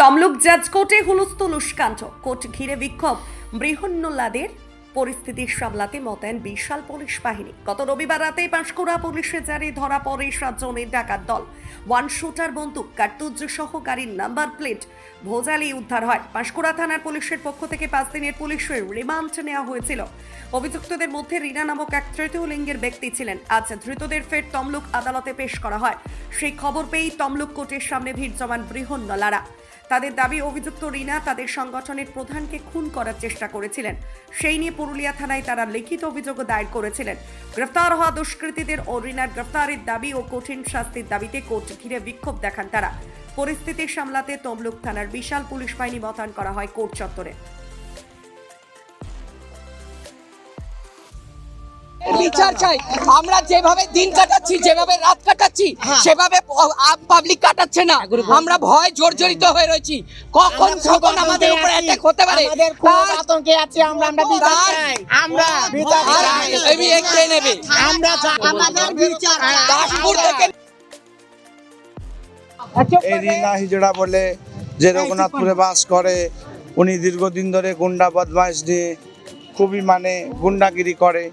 তমলুক জাজ কোর্টে হুলস্থুল উস্কান্ত কোর্ট ঘিরে বিক্ষোভ। বৃহন্নলাদের পরিস্থিতি সামলাতে মোতায়েন বিশাল পুলিশ বাহিনী। গত রবিবার রাতে পাঁশকুড়া পুলিশের জারি ধরা পড়ে সাতজনের ডাকাত দল। ওয়ান শুটার বন্দুক, কার্তুজ সহ গাড়ির নাম্বার প্লেট ভোজালি উদ্ধার হয়। পাঁশকুড়া থানার পুলিশের পক্ষ থেকে পাঁচ দিনের পুলিশের রিমান্ড নেওয়া হয়েছিল। অভিযুক্তদের মধ্যে রিনা নামক এক তৃতীয় লিঙ্গের ব্যক্তি ছিলেন। আজ ধৃতদের ফের তমলুক আদালতে পেশ করা হয়। সেই খবর পেয়েই তমলুক কোর্টের সামনে ভিড় জমান বৃহন্নলারা। তাদের দাবি, অভিযুক্ত রিনা তাদের সংগঠনের প্রধানকে খুন করার চেষ্টা করেছিলেন। সেই নিয়ে পুরুলিয়া থানায় তারা লিখিত অভিযোগ দায়ের করেছিলেন। গ্রেফতার হওয়া দুষ্কৃতীদের ও রিনার গ্রেফতারের দাবি ও কঠিন শাস্তির দাবিতে কোর্ট ঘিরে বিক্ষোভ দেখান তারা। পরিস্থিতি সামলাতে তমলুক থানার বিশাল পুলিশ বাহিনী মোতায়েন করা হয় কোর্ট চত্বরে। বিচার চাই। আমরা যেভাবে দিন কাটাচ্ছি যেভাবে রাত কাটাচ্ছি সেভাবে পাবলিক কাটাচ্ছে না। আমরা ভয় জর্জরিত হয়ে রয়েছি। কখন কখন আমাদের উপরে অ্যাটাক হতে পারে? আতঙ্কে আছে আমরা আমরা বিচার চাই। আমরা বিচার চাই। নেবে। আমরা আমাদের বিচার দাসপুর থেকে এই রিনা হিজড়া বলে যে রঘুনাথপুরে বাস করে উনি দীর্ঘদিন ধরে গুন্ডা বদমাইশ নিয়ে খুবই মানে গুন্ডাগিরি করে।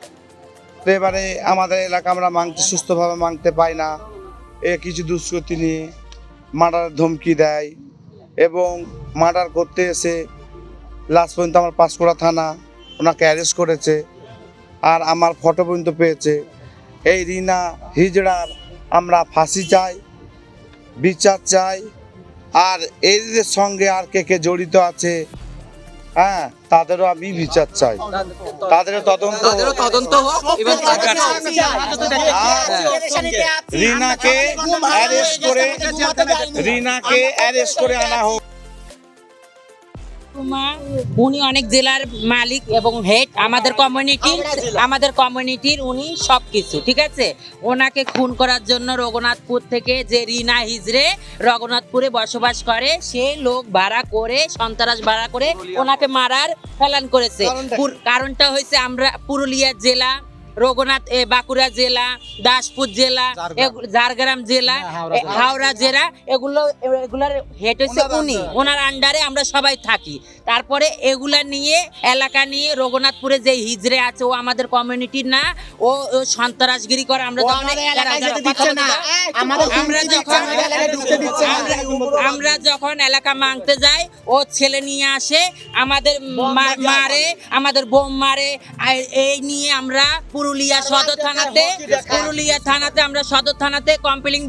তো এবারে আমাদের এলাকা আমরা মাংতে সুস্থভাবে মাংতে পাই না। এ কিছু দুষ্কৃতি নিয়ে মার্ডার ধমকি দেয় এবং মার্ডার করতে এসে লাস্ট পর্যন্ত আমার পাঁশকুড়া থানা ওনাকে অ্যারেস্ট করেছে আর আমার ফটো পর্যন্ত পেয়েছে। এই রিনা হিজড়ার আমরা ফাঁসি চাই, বিচার চাই আর এদের সঙ্গে আর কে কে জড়িত আছে হ্যাঁ তাদেরও আমি বিচার চাই। তাদেরও তদন্ত তদন্ত রিনাকে অ্যারেস্ট করে রিনাকে অ্যারেস্ট করে আনা হোক। কুমার উনি অনেক জেলার মালিক এবং হেড আমাদের কমিউনিটির আমাদের কমিউনিটির উনি সব কিছু ঠিক আছে? ওনাকে খুন করার জন্য রঘুনাথপুর থেকে যে রিনা হিজড়ে রঘুনাথপুরে বসবাস করে সে লোক ভাড়া করে সন্ত্রাস ভাড়া করে ওনাকে মারার ফেলান করেছে। কারণটা হয়েছে আমরা পুরুলিয়া জেলা রঘুনাথ এ, বাঁকুড়া জেলা দাসপুর জেলা ঝাড়গ্রাম। জেলা হাওড়া জেলা। এগুলো এগুলার হেড হচ্ছে উনি। ওনার আন্ডারে আমরা সবাই থাকি। তারপরে এগুলা নিয়ে এলাকা নিয়ে রঘুনাথপুরে যে হিজড়ে আছে ও আমাদের কমিউনিটির না ও সন্ত্রাসগিরি করে। আমরা। আমরা যখন এলাকা মাংতে যাই ও ছেলে নিয়ে আসে আমাদের মারে আমাদের বোম মারে এই নিয়ে আমরা পুরুলিয়া সদর থানাতে পুরুলিয়া থানাতে আমরা সদর থানাতে কমপ্লেন